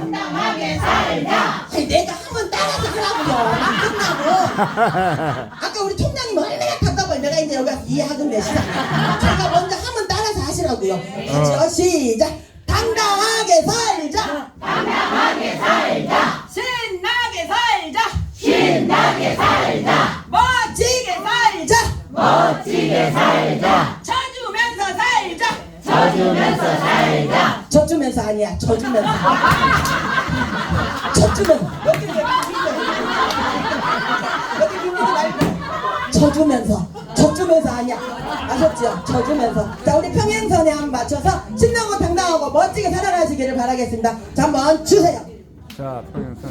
당당하게 살자. 아니 내가 한 번 따라서 하라고요. 막 끝나고. 아까 우리 총장님 얼마나 답답해. 내가 이제 여기 와서 이해하던 내 시작. 제가 먼저 한 번 따라서 하시라고요. 같이요. 시작. 당당하게 살자. 당당하게 살자. 신나게 살자. 신나게 살자. 멋지게 살자. 멋지게 살자. 쳐주면서 살자. 져주면서 살자. 져주면서 아니야. 져주면서. 져주면. 여기 여기 여기 말고. 져주면서. 져주면서 아니야. 아셨죠? 져주면서. 자 우리 평행선에 한번 맞춰서 신나고 당당하고 멋지게 살아가시기를 바라겠습니다. 자 한번 주세요. 자, 평행선.